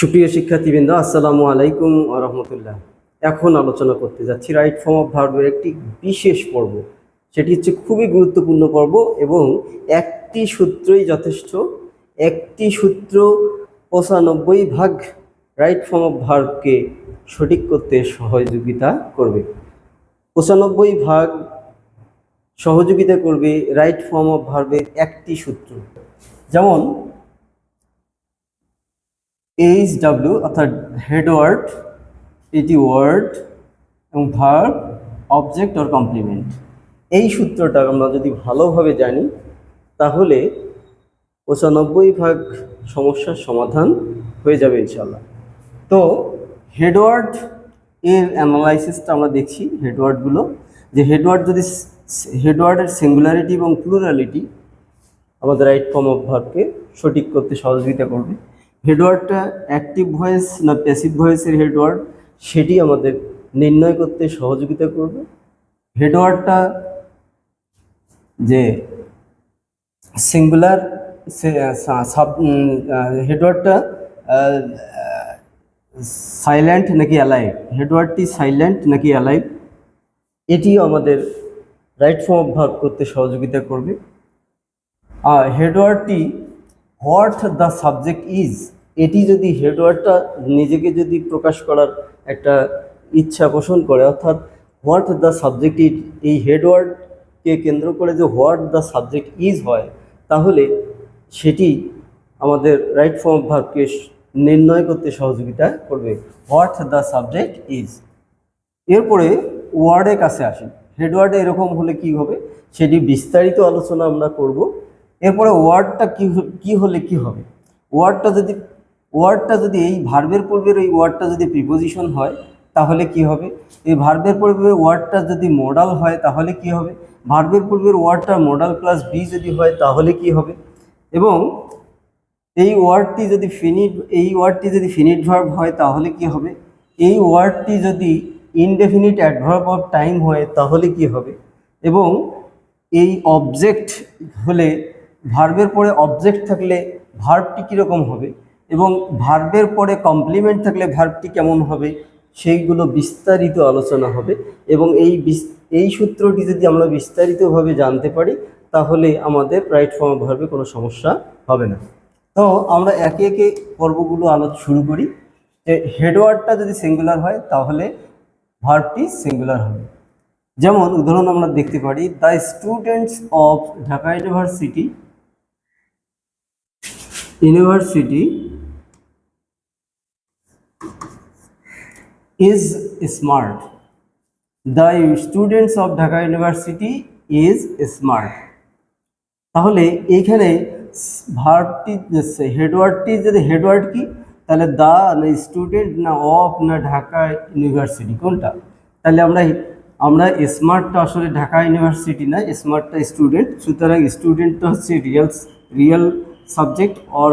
সুপ্রিয় শিক্ষার্থীবৃন্দ, আসসালামু আলাইকুম রহমতুল্লাহ। এখন আলোচনা করতে যাচ্ছি রাইট ফর্ম অফ ভার্বের একটি বিশেষ পর্ব। সেটি হচ্ছে খুবই গুরুত্বপূর্ণ পর্ব এবং একটি সূত্রই যথেষ্ট। একটি সূত্র পঁচানব্বই ভাগ রাইট ফর্ম অফ ভার্বকে সঠিক করতে সহযোগিতা করবে। পঁচানব্বই ভাগ সহযোগিতা করবে রাইট ফর্ম অফ ভার্বের একটি সূত্র। যেমন এইচ ডাব্লিউ অর্থাৎ হেডওয়ার্ড এটি ওয়ার্ড এবং ভার্ব অবজেক্ট অর কমপ্লিমেন্ট এই সূত্রটা আমরা যদি ভালোভাবে জানি তাহলে পঁচানব্বই ভাগ সমস্যার সমাধান হয়ে যাবে ইনশাল্লাহ তো হেডওয়ার্ড এর অ্যানালাইসিসটা আমরা দেখছি হেডওয়ার্ডগুলো যে হেডওয়ার্ড যদি হেডওয়ার্ডের সিঙ্গুলারিটি এবং প্লুরালিটি আমাদের রাইট ফর্ম অফ ভার্বকে সঠিক করতে সহযোগিতা করবে। হেডওয়ার্ডটা অ্যাক্টিভ ভয়েস না প্যাসিভ ভয়েসের হেডওয়ার্ড, সেটি আমাদের নির্ণয় করতে সহযোগিতা করবে। হেডওয়ার্ডটা যে সিঙ্গুলার সাব হেডওয়ার্ডটা সাইলেন্ট নাকি অ্যালাইভ হেডওয়ার্ডটি সাইলেন্ট নাকি অ্যালাইভ এটিও আমাদের রাইট ফর্ম অফ করতে সহযোগিতা করবে। আর হেডওয়ার্ডটি হোয়াট দ্য সাবজেক্ট ইজ এটি যদি হেডওয়ার্ডটা নিজেকে যদি প্রকাশ করার একটা ইচ্ছা পোষণ করে, অর্থাৎ হোয়াট দ্য সাবজেক্ট ইজ এই হেডওয়ার্ডকে কেন্দ্র করে যে হোয়াট দ্য সাবজেক্ট ইজ হয়, তাহলে সেটি আমাদের রাইট ফর্ম অফ ভার্বকে নির্ণয় করতে সহযোগিতা করবে। হোয়াট দ্য সাবজেক্ট ইজ এরপরে ওয়ার্ডের কাছে আসি। হেডওয়ার্ডে এরকম হলে কি হবে? সেটি বিস্তারিত আলোচনা আমরা করব। এরপরে ওয়ার্ডটা কি কি হলে কি হবে? ওয়ার্ডটা যদি ওয়ার্ডটা যদি এই ভার্বের পূর্বের এই ওয়ার্ডটা যদি প্রিপোজিশন হয়, তাহলে কি হবে? এই ভার্বের পূর্বের ওয়ার্ডটা যদি মডাল হয়, তাহলে কি হবে? ভার্বের পূর্বের ওয়ার্ডটা মডাল প্লাস বি যদি হয়, তাহলে কি হবে? এবং এই ওয়ার্ডটি যদি ফিনিট এই ওয়ার্ডটি যদি ফিনিট ভার্ব হয়, তাহলে কি হবে? এই ওয়ার্ডটি যদি ইনডেফিনিট অ্যাডভার্ব অফ টাইম হয়, তাহলে কি হবে? এবং এই অবজেক্ট হলে ভার্বের পরে অবজেক্ট থাকলে ভার্বটি কীরকম হবে? এবং ভার্বের পরে কমপ্লিমেন্ট থাকলে ভার্বটি কেমন হবে, সেইগুলো বিস্তারিত আলোচনা হবে এবং এই এই সূত্রটি যদি আমরা বিস্তারিতভাবে জানতে পারি, তাহলে আমাদের রাইট ফর্ম ভার্বে কোনো সমস্যা হবে না। তো আমরা একে একে পর্বগুলো আলোচনা শুরু করি। যে হেডওয়ার্ডটা যদি সিঙ্গুলার হয়, তাহলে ভার্বটি সিঙ্গুলার হবে। যেমন উদাহরণ আমরা দেখতে পারি the students of Dhaka university university is smart the students of Dhaka university is smart তাহলে এইখানে ভার্বটি হেডওয়ার্ডটি যদি হেডওয়ার্ড কি, তাহলে দা না স্টুডেন্ট না অফ না ঢাকা ইউনিভার্সিটি কোনটা? তাহলে আমরা আমরা স্মার্টটা আসলে ঢাকা ইউনিভার্সিটি না স্মার্টটা স্টুডেন্ট সুতরাং স্টুডেন্টটা হচ্ছে real real subject or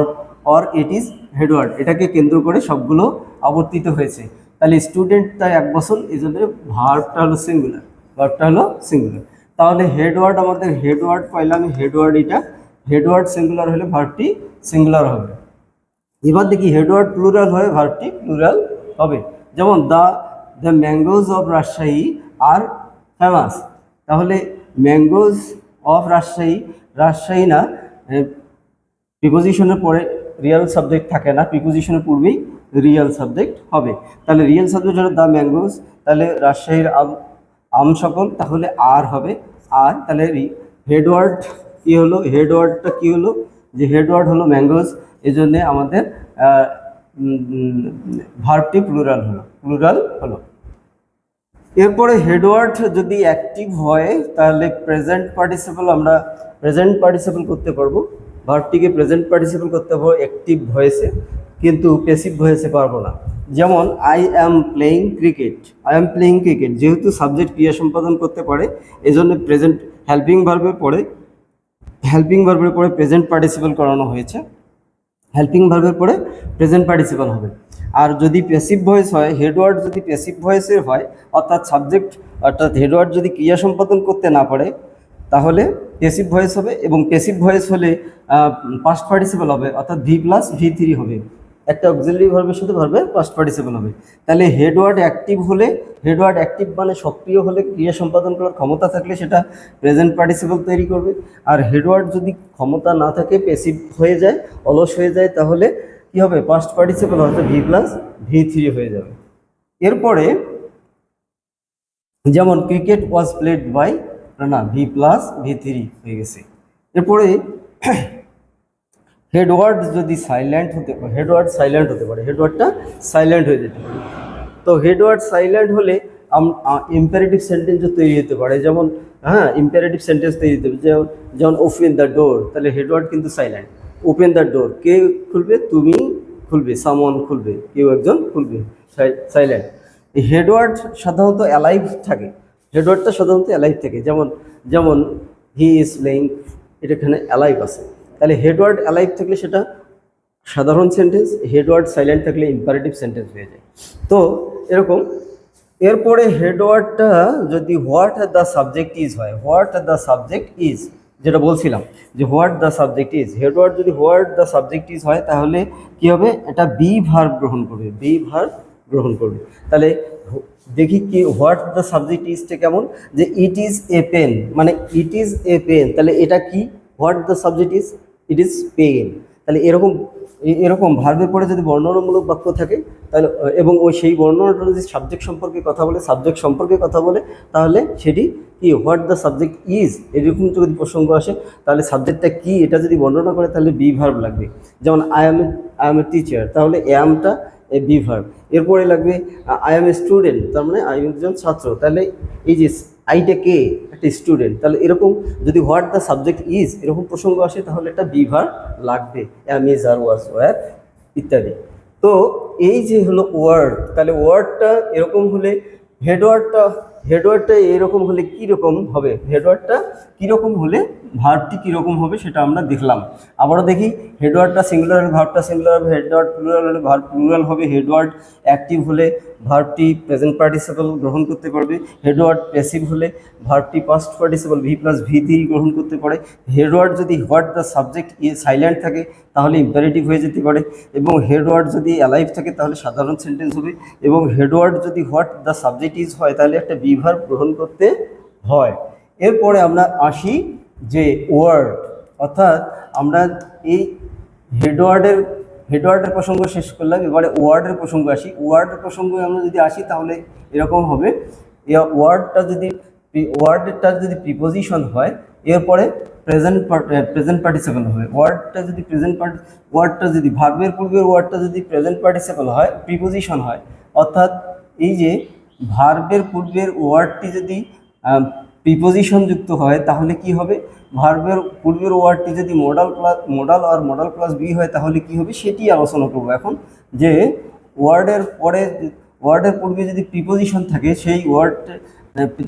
or it is headword এটাকে কেন্দ্র করে সবগুলো আবর্তিত হয়েছে। তাহলে স্টুডেন্ট তাই এক বছর, এই জন্য ভার্বটা হলো সিঙ্গুলার ভার্বটা হলো সিঙ্গুলার তাহলে হেডওয়ার্ড আমাদের হেডওয়ার্ড পাইলাম হেডওয়ার্ড এটা হেডওয়ার্ড সিঙ্গুলার হলে ভার্বটি সিঙ্গুলার হবে। এবার দেখি হেডওয়ার্ড প্লুরাল হয়ে ভার্বটি প্লুরাল হবে। যেমন the the mangoes of Rajshahi are famous তাহলে ম্যাঙ্গোজ অফ রাজশাহী রাজশাহী না প্রিপোজিশনের পরে রিয়াল সাবজেক্ট থাকে না প্রিপোজিশনের পূর্বেই রিয়েল সাবজেক্ট হবে। তাহলে রিয়েল সাবজেক্ট হলো দ্য ম্যাঙ্গোজ তাহলে রাজশাহীর আম আম সকল, তাহলে আর হবে আর তাহলে হেডওয়ার্ড কি হলো? হেডওয়ার্ডটা কি হলো? যে হেডওয়ার্ড হলো ম্যাঙ্গোজ এই জন্যে আমাদের ভার্বটি প্লুরাল হলো প্লুরাল হলো। এরপরে হেডওয়ার্ড যদি অ্যাক্টিভ হয়, তাহলে প্রেজেন্ট পার্টিসিপল আমরা প্রেজেন্ট পার্টিসিপল করতে পারব। ভার্বটিকে প্রেজেন্ট পার্টিসিপল করতে পারব অ্যাক্টিভ ভয়েসে কিন্তু প্যাসিভ ভয়েসে পারব না। যেমন I am playing cricket I am playing cricket যেহেতু সাবজেক্ট ক্রিয়া সম্পাদন করতে পারে, এজন্য প্রেজেন্ট হেল্পিং ভার্বের পরে হেল্পিং ভার্বের পরে প্রেজেন্ট পার্টিসিপল করানো হয়েছে। হেল্পিং ভার্বের পরে প্রেজেন্ট পার্টিসিপাল হবে। আর যদি প্যাসিভ ভয়েস হয় হেডওয়ার্ড যদি প্যাসিভ ভয়েসের হয়, অর্থাৎ সাবজেক্ট অর্থাৎ হেডওয়ার্ড যদি ক্রিয়া সম্পাদন করতে না পারে, তাহলে প্যাসিভ ভয়েস হবে এবং প্যাসিভ ভয়েস হলে পাস্ট পার্টিসিপাল হবে, অর্থাৎ ভি প্লাস ভি থ্রি হবে। একটা অক্সিলারি ভার্বের সাথে ভার্বের পাস্ট পার্টিসিপল হবে। তাহলে হেডওয়ার্ড অ্যাক্টিভ হলে হেডওয়ার্ড অ্যাক্টিভ মানে সক্রিয় হলে ক্রিয়া সম্পাদন করার ক্ষমতা থাকলে সেটা প্রেজেন্ট পার্টিসিপল তৈরি করবে। আর হেডওয়ার্ড যদি ক্ষমতা না থাকে পেসিভ হয়ে যায়, অলস হয়ে যায়, তাহলে কি হবে? পাস্ট পার্টিসিপল হয়তো ভি প্লাস ভি থ্রি হয়ে যাবে। এরপরে, যেমন ক্রিকেট ওয়াজ প্লেড বাই না ভি প্লাস ভি থ্রি হয়ে গেছে। এরপরে হেডওয়ার্ড যদি সাইলেন্ট হতে পারে, হেডওয়ার্ড সাইলেন্ট হতে পারে, হেডওয়ার্ডটা সাইলেন্ট হয়ে যেতে পারে। তো হেডওয়ার্ড সাইলেন্ট হলে ইম্পারেটিভ সেন্টেন্সও তৈরি হতে পারে, যেমন হ্যাঁ ইম্পারেটিভ সেন্টেন্স তৈরি হতে পারে, যেমন যেমন ওপেন দ্য ডোর তাহলে হেডওয়ার্ড কিন্তু সাইলেন্ট। ওপেন দ্য ডোর কে খুলবে? তুমি খুলবে সামন খুলবে, কেউ একজন খুলবে সাইলেন্ট। হেডওয়ার্ড সাধারণত অ্যালাইভ থাকে, হেডওয়ার্ডটা সাধারণত অ্যালাইভ থাকে, যেমন যেমন হি ইজ প্লেইং এটা এখানে অ্যালাইভ আছে। তাহলে হেডওয়ার্ড অ্যালাইভ থাকলে সেটা সাধারণ সেন্টেন্স হেডওয়ার্ড সাইলেন্ট থাকলে ইম্পারেটিভ সেন্টেন্স হয়ে যায়। তো এরকম, এরপরে হেডওয়ার্ডটা যদি হোয়াট দ্য সাবজেক্ট ইজ হয় হোয়াট দ্য সাবজেক্ট ইজ যেটা বলছিলাম যে what the subject is headword যদি হোয়াট দ্য সাবজেক্ট ইজ হয়, তাহলে কি হবে? এটা বি ভার্ব গ্রহণ করবে বি ভার্ব গ্রহণ করবে। তাহলে দেখি কি হোয়াট দ্য সাবজেক্ট ইজটা কেমন? যে ইট ইজ এ পেন মানে ইট ইজ এ পেন তাহলে এটা কি? What the subject is it is pen তাহলে এরকম এরকম ভার্বের পরে যদি বর্ণনামূলক বাক্য থাকে, তাহলে এবং ওই সেই বর্ণনাটা যদি সাবজেক্ট সম্পর্কে কথা বলে সাবজেক্ট সম্পর্কে কথা বলে, তাহলে সেটি কি? হোয়াট দ্য সাবজেক্ট ইজ এরকম যদি প্রসঙ্গ আসে, তাহলে সাবজেক্টটা কি? এটা যদি বর্ণনা করে, তাহলে বি ভার্ব লাগবে। যেমন I am I am a teacher তাহলে এ বি ভার্ব এরপরে লাগবে আই এম এ স্টুডেন্ট তার মানে আমি একজন ছাত্র। তাহলে এই যে আইটা কে একটা স্টুডেন্ট তাহলে এরকম যদি হোয়াট দ্য সাবজেক্ট ইজ এরকম প্রসঙ্গ আসে, তাহলে একটা বিভার লাগবে am is R was were ইত্যাদি। তো এই যে হলো ওয়ার্ড তাহলে ওয়ার্ডটা এরকম হলে হেডওয়ার্ডটা হেডওয়ার্ডটা এরকম হলে কীরকম হবে? হেডওয়ার্ডটা কীরকম হলে ভার্বটি কীরকম হবে সেটা আমরা দেখলাম। আবারও দেখি হেডওয়ার্ডটা সিঙ্গুলার হলে ভার্বটা সিঙ্গুলার হবে হেডওয়ার্ড প্লুরাল হলে ভার্ব প্লুরাল হবে হেডওয়ার্ড অ্যাক্টিভ হলে ভার্বটি প্রেজেন্ট পার্টিসিপল গ্রহণ করতে পারবে। হেডওয়ার্ড প্যাসিভ হলে ভার্বটি past participle V plus V three গ্রহণ করতে পারে। হেডওয়ার্ড যদি what the subject is silent থাকে, তাহলে ইম্পারেটিভ হয়ে যেতে পারে। এবং হেডওয়ার্ড যদি অ্যালাইভ থাকে, তাহলে সাধারণ সেন্টেন্স হবে। এবং হেডওয়ার্ড যদি হোয়াট দ্য সাবজেক্ট ইজ হয়, তাহলে একটা বিভার গ্রহণ করতে হয়। এরপরে আমরা আসি যে ওয়ার্ড অর্থাৎ আমরা এই হেডওয়ার্ডের হেডওয়ার্ডের প্রসঙ্গ শেষ করলাম, এবারে ওয়ার্ডের প্রসঙ্গ আসি। ওয়ার্ডের প্রসঙ্গে আমরা যদি আসি, তাহলে এরকম হবে। ওয়ার্ডটা যদি ওয়ার্ডটা যদি প্রিপোজিশন হয়, এরপরে প্রেজেন্ট প্রেজেন্ট পার্টিসিপল হবে। ওয়ার্ডটা যদি প্রেজেন্ট পার্টি ওয়ার্ডটা যদি ভার্বের পূর্বের ওয়ার্ডটা যদি প্রেজেন্ট পার্টিসিপল হয় প্রিপোজিশন হয়, অর্থাৎ এই যে ভার্বের পূর্বের ওয়ার্ডটি যদি প্রিপোজিশন যুক্ত হয়, তাহলে কি হবে? ভার্বের পূর্বের ওয়ার্ডটি যদি মডাল প্লাস মডাল আর মডাল প্লাস বি হয়, তাহলে কি হবে? সেটি আলোচনা করব এখন। যে ওয়ার্ডের পরে ওয়ার্ডের পূর্বে যদি প্রিপোজিশন থাকে, সেই ওয়ার্ড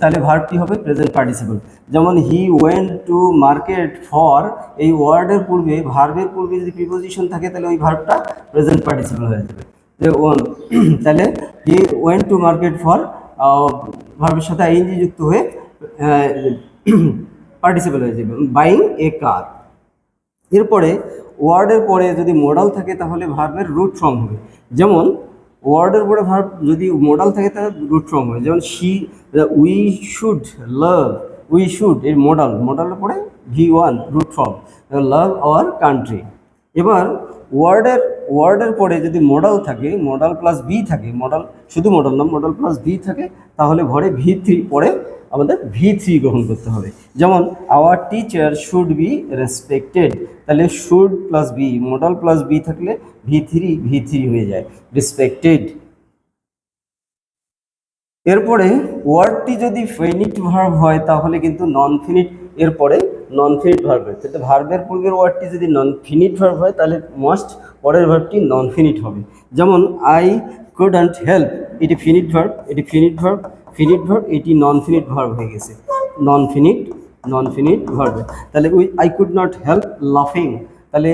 তাহলে ভার্বটি হবে প্রেজেন্ট পার্টিসিপল যেমন he went to market for এই ওয়ার্ডের পূর্বে ভার্বের পূর্বে যদি প্রিপোজিশন থাকে, তাহলে ওই ভার্বটা প্রেজেন্ট পার্টিসিপল হয়ে যাবে। যে ওয়ান তাহলে he went to market for ভার্বের সাথে আইএনজি যুক্ত হয়ে পার্টিসিপল হয়ে যাবে বাইং এ কার এরপরে ওয়ার্ডের পরে যদি মডাল থাকে, তাহলে ভার্বের রুট ফর্ম হবে। যেমন ওয়ার্ডের পরে ভার্ব যদি মডাল থাকে, তাহলে রুট ফর্ম হবে। যেমন she we should love we should এর মডাল মডালের পরে V one root form love our country এবার ওয়ার্ডের ওয়ার্ডের পরে যদি মডাল থাকে মডাল প্লাস বি থাকে মডাল শুধু মডাল না মডাল প্লাস বি থাকে, তাহলে ঘরে ভি থ্রি পরে আমাদের ভি থ্রি গ্রহণ করতে হবে। যেমন our teacher should be respected তাহলে should plus be modal plus be থাকলে ভি থ্রি ভি থ্রি হয়ে যায়। রেসপেক্টেড এরপরে ওয়ার্ডটি যদি ফেনিট ভার্ব হয়, তাহলে কিন্তু নন ফিনিট এরপরে নন ফিনিট ভার্ব তাহলে ভার্বের পূর্বের ওয়ার্ডটি যদি নন ফিনিট ভার্ব হয়, তাহলে মাস্ট পরের ভার্বটি নন ফিনিট হবে। যেমন আই কুডন্ট হেল্প এটি ফিনিট ভার্ব এটি ফিনিট ভার্ব ফিনিট ভার্ব এটি নন ফিনিট ভার্ব হয়ে গেছে। Non finite non finite verb তাহলে we I could not help লাফিং তাহলে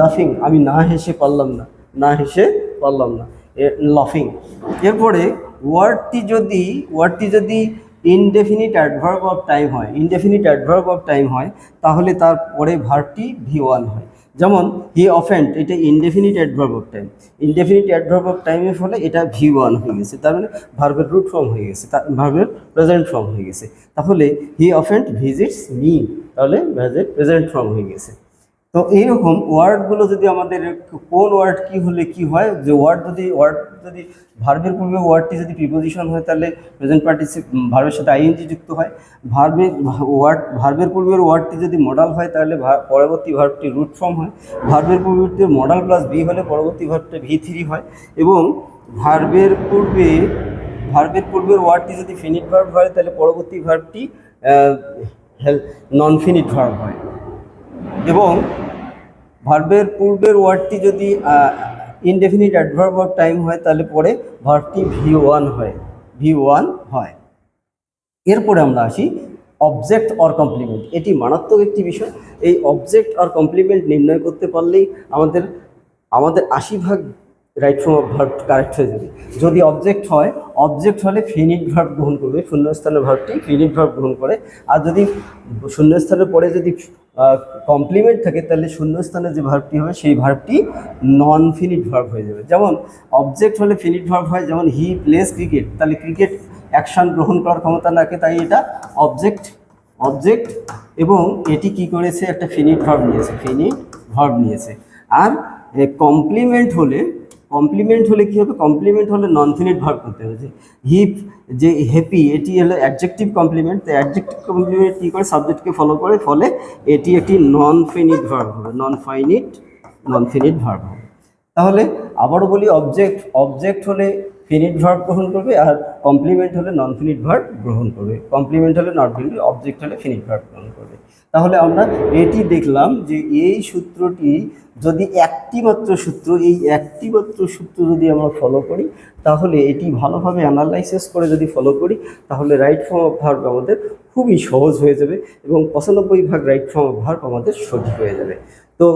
লাফিং আমি না হেসে পারলাম না না হেসে পারলাম না লাফিং এরপরে ওয়ার্ডটি যদি ওয়ার্ডটি যদি ইনডেফিনিট অ্যাডভার্ব অফ টাইম হয়। ইনডেফিনিট অ্যাডভার্ব অফ টাইম হয়, তাহলে তারপরে ভার্বটি ভি ওয়ান হয়। যেমন হি অফেন্ট এটা indefinite adverb of time indefinite adverb of টাইমের ফলে এটা ভি ওয়ান হয়ে গেছে। তার মানে ভার্বের রুট ফর্ম হয়ে গেছে। তার ভার্বের প্রেজেন্ট ফর্ম হয়ে গেছে। তাহলে হি অফেন্ট ভিজিটস মি তাহলে প্রেজেন্ট ফর্ম হয়ে গেছে। তো এইরকম ওয়ার্ডগুলো যদি আমাদের কোন ওয়ার্ড কি হলে কি হয়? যে ওয়ার্ড যদি ওয়ার্ড যদি ভার্বের পূর্বে ওয়ার্ডটি যদি প্রিপোজিশন হয়, তাহলে প্রেজেন্ট পার্টিসিপ ভার্বের সাথে আইএনজি যুক্ত হয়। ভার্বের ওয়ার্ড ভার্বের পূর্বের ওয়ার্ডটি যদি মডাল হয়, তাহলে পরবর্তী ভার্বটি রুট ফর্ম হয়। ভার্বের পূর্বে মডাল প্লাস ভি হলে পরবর্তী ভার্বটা ভি থ্রি হয়। এবং ভার্বের পূর্বে ভার্বের পূর্বের ওয়ার্ডটি যদি ফিনিট ভার্ব হয়, তাহলে পরবর্তী ভার্বটি নন ফিনিট ভার্ব হয়। এবং ভার্বের পূর্বের ওয়ার্ডটি যদি ইনডেফিনিট অ্যাডভার্ব অফ টাইম হয়, তাহলে পরে ভার্বটি ভি ওয়ান হয় ভি ওয়ান হয়। এরপরে আমরা আসি অবজেক্ট অর কমপ্লিমেন্ট এটি মারাত্মক একটি বিষয়। এই অবজেক্ট অর কমপ্লিমেন্ট নির্ণয় করতে পারলেই আমাদের আমাদের আশি ভাগ right form of verb correct হয়ে যাবে। যদি অবজেক্ট হয় অবজেক্ট হলে ফিনিট ভার্ব গ্রহণ করবে। শূন্যস্থানের ভার্বটি ফিনিট ভার্ব গ্রহণ করে। আর যদি শূন্যস্থানের পরে যদি কমপ্লিমেন্ট থাকে, তাহলে শূন্যস্থানে যে ভার্বটি হবে, সেই ভার্বটি নন ফিনিট ভার্ব হয়ে যাবে। যেমন অবজেক্ট হলে ফিনিট ভার্ব হয়, যেমন হি প্লেস ক্রিকেট তাহলে ক্রিকেট অ্যাকশন গ্রহণ করার ক্ষমতা রাখে তাই এটা অবজেক্ট অবজেক্ট এবং এটি কি করেছে, একটা ফিনিট ভার্ব নিয়েছে ফিনিট ভার্ব নিয়েছে। আর কমপ্লিমেন্ট হলে কমপ্লিমেন্ট হলে কি হবে? কমপ্লিমেন্ট হলে নন ফিনিট ভার্ব করতে হবে। যে হিপ যে হ্যাপি এটি হলো অ্যাডজেক্টিভ কমপ্লিমেন্ট তো অ্যাডজেক্টিভ কমপ্লিমেন্ট কী করে? সাবজেক্টকে ফলো করে, ফলে এটি একটি নন ফিনিট ভার্ব হবে। নন ফাইনিট নন ফিনিট ভার্ব হবে। তাহলে আবারও বলি অবজেক্ট অবজেক্ট হলে ফিনিট ভার্ব গ্রহণ করবে আর কমপ্লিমেন্ট হলে নন ফিনিট ভার্ব গ্রহণ করবে। কমপ্লিমেন্ট হলে নট ফিনিট অবজেক্ট হলে ফিনিট ভার্ব গ্রহণ করবে। তাহলে আমরা এটি দেখলাম যে এই সূত্রটি যদি একটি মাত্র সূত্র, এই একটি মাত্র সূত্র যদি আমরা ফলো করি, তাহলে এটি ভালোভাবে অ্যানালাইসিস করে যদি ফলো করি, তাহলে রাইট ফর্ম অফ ভার্ব আমাদের খুবই সহজ হয়ে যাবে এবং পঁচানব্বই ভাগ রাইট ফর্ম অফ ভার্ব আমাদের সঠিক হয়ে যাবে। তো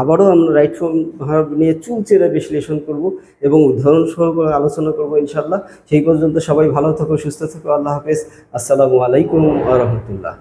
আবারও আমরা রাইট ফর্ম ভার্ব নিয়ে চুলচেরা বিশ্লেষণ করব এবং উদাহরণ সহ করে আলোচনা করব ইনশাল্লাহ সেই পর্যন্ত সবাই ভালো থাকো, সুস্থ থাকো, আল্লাহ হাফেজ। আসসালামু আলাইকুম রহমতুল্লাহ।